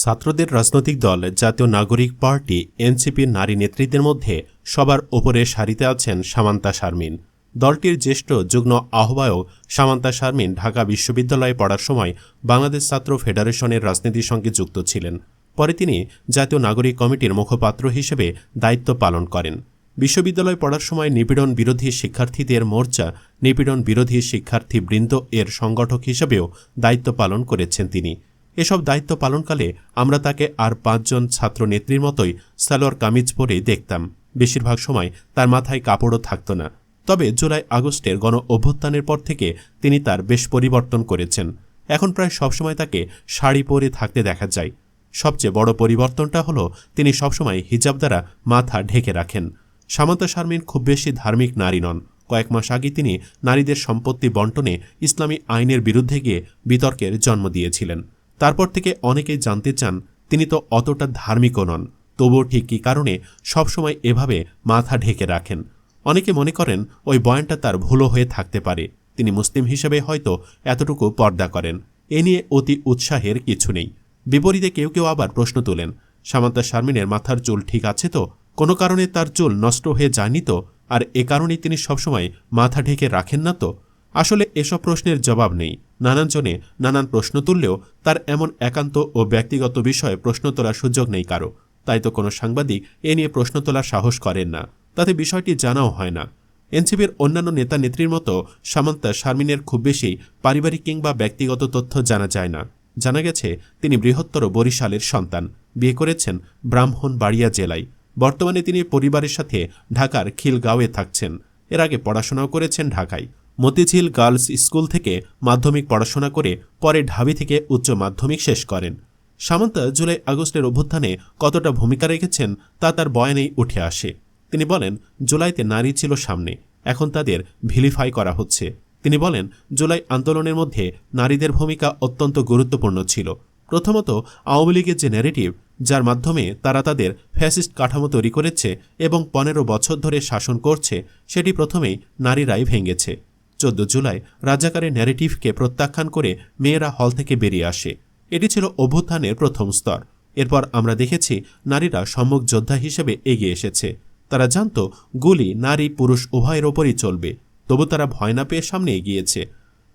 ছাত্রদের রাজনৈতিক দল, জাতীয় নাগরিক পার্টি, এনসিপির নারী নেতৃত্বের মধ্যে সবার ওপরে সারিতে আছেন সামান্তা শারমিন। দলটির জ্যেষ্ঠ যুগ্ম আহ্বায়ক সামান্তা শারমিন ঢাকা বিশ্ববিদ্যালয়ে পড়ার সময় বাংলাদেশ ছাত্র ফেডারেশনের রাজনীতির সঙ্গে যুক্ত ছিলেন। পরে তিনি জাতীয় নাগরিক কমিটির মুখপাত্র হিসেবে দায়িত্ব পালন করেন। বিশ্ববিদ্যালয়ে পড়ার সময় নিপীড়ন বিরোধী শিক্ষার্থীদের মোর্চা নিপীড়ন বিরোধী শিক্ষার্থী বৃন্দ এর সংগঠক হিসেবেও দায়িত্ব পালন করেছেন তিনি। এসব দায়িত্ব পালনকালে আমরা তাকে আর পাঁচজন ছাত্র নেত্রীর মতোই সালোয়ার কামিজ পরেই দেখতাম। বেশিরভাগ সময় তার মাথায় কাপড়ও থাকত না। তবে জুলাই আগস্টের গণ অভ্যুত্থানের পর থেকে তিনি তার বেশ পরিবর্তন করেছেন। এখন প্রায় সবসময় তাকে শাড়ি পরে থাকতে দেখা যায়। সবচেয়ে বড় পরিবর্তনটা হলো তিনি সবসময় হিজাব দ্বারা মাথা ঢেকে রাখেন। সামান্তা শারমিন খুব বেশি ধার্মিক নারী নন। কয়েক মাস আগে তিনি নারীদের সম্পত্তি বন্টনে ইসলামী আইনের বিরুদ্ধে গিয়ে বিতর্কের জন্ম দিয়েছিলেন। তারপর থেকে অনেকেই জানতে চান, তিনি তো অতটা ধার্মিকও নন। তবুও ঠিক কী কারণে সবসময় এভাবে মাথা ঢেকে রাখেন। অনেকে মনে করেন, ওই বয়ানটা তার ভুলও হয়ে থাকতে পারে। তিনি মুসলিম হিসেবে হয়তো এতটুকু পর্দা করেন। এ নিয়ে অতি উৎসাহের কিছু নেই। বিপরীতে কেউ কেউ আবার প্রশ্ন তোলেন, সামান্তা শারমিনের মাথার চুল ঠিক আছে তো? কোনো কারণে তার চুল নষ্ট হয়ে যায়নি তো? আর এ কারণেই তিনি সবসময় মাথা ঢেকে রাখেন না তো? আসলে এসব প্রশ্নের জবাব নেই। নানান জনে নানান প্রশ্ন তুললেও তার এমন একান্ত ও ব্যক্তিগত বিষয়ে প্রশ্ন তোলার সুযোগ নেই কারও। তাই তো কোনো সাংবাদিক এ নিয়ে প্রশ্ন তোলার সাহস করেন না। তাতে বিষয়টি জানাও হয় না। এনসিপির অন্যান্য নেতা নেত্রীর মতো সামান্তা শারমিনের খুব বেশি পারিবারিক কিংবা ব্যক্তিগত তথ্য জানা যায় না। জানা গেছে, তিনি বৃহত্তর বরিশালের সন্তান। বিয়ে করেছেন ব্রাহ্মণ বাড়িয়া জেলায়। বর্তমানে তিনি পরিবারের সাথে ঢাকার খিলগাঁওয়ে থাকছেন। এর আগে পড়াশোনাও করেছেন ঢাকায়। মতিঝিল গার্লস স্কুল থেকে মাধ্যমিক পড়াশোনা করে পরে ঢাবি থেকে উচ্চ মাধ্যমিক শেষ করেন। সামান্তা জুলাই আগস্টের অভ্যুত্থানে কতটা ভূমিকা রেখেছেন তা তার বয়ানেই উঠে আসে। তিনি বলেন, জুলাইতে নারী ছিল সামনে, এখন তাদের ভিলিফাই করা হচ্ছে। তিনি বলেন, জুলাই আন্দোলনের মধ্যে নারীদের ভূমিকা অত্যন্ত গুরুত্বপূর্ণ ছিল। প্রথমত, আওয়ামী লীগের যে ন্যারেটিভ যার মাধ্যমে তারা তাদের ফ্যাসিস্ট কাঠামো তৈরি করেছে এবং পনেরো বছর ধরে শাসন করছে, সেটি প্রথমেই নারীরাই ভেঙেছে। চোদ্দ জুলাই রাজাকারের ন্যারেটিভকে প্রত্যাখ্যান করে মেয়েরা হল থেকে বেরিয়ে আসে। এটি ছিল অভ্যুত্থানের প্রথম স্তর। এরপর আমরা দেখেছি নারীরা সম্মুখ যোদ্ধা হিসেবে এগিয়ে এসেছে। তারা জানত গুলি নারী পুরুষ উভয়ের ওপরই চলবে, তবু তারা ভয় না পেয়ে সামনে এগিয়েছে।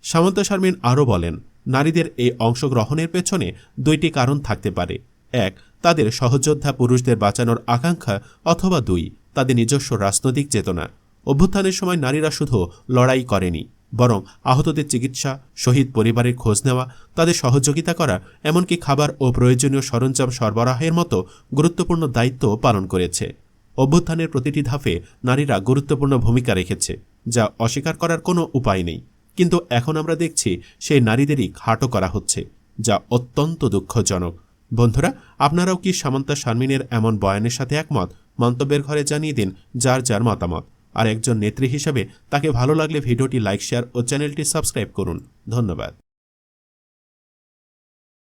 সামন্ত শারমিন আরও বলেন, নারীদের এই অংশগ্রহণের পেছনে দুইটি কারণ থাকতে পারে। এক, তাদের সহযোদ্ধা পুরুষদের বাঁচানোর আকাঙ্ক্ষা অথবা দুই, তাদের নিজস্ব রাজনৈতিক চেতনা। অভ্যুত্থানের সময় নারীরা শুধু লড়াই করেনি, বরং আহতদের চিকিৎসা, শহীদ পরিবারের খোঁজ নেওয়া, তাদের সহযোগিতা করা, এমনকি খাবার ও প্রয়োজনীয় সরঞ্জাম সরবরাহের মতো গুরুত্বপূর্ণ দায়িত্ব পালন করেছে। অভ্যুত্থানের প্রতিটি ধাপে নারীরা গুরুত্বপূর্ণ ভূমিকা রেখেছে, যা অস্বীকার করার কোনো উপায় নেই। কিন্তু এখন আমরা দেখছি সেই নারীদেরই খাটো করা হচ্ছে, যা অত্যন্ত দুঃখজনক। বন্ধুরা, আপনারাও কি সামান্তা শারমিনের এমন বয়ানের সাথে একমত? মন্তব্যের ঘরে জানিয়ে দিন যার যার মতামত। আর একজন নেত্রী হিসেবে তাকে ভালো লাগলে ভিডিওটি লাইক, শেয়ার ও চ্যানেলটি সাবস্ক্রাইব করুন। ধন্যবাদ।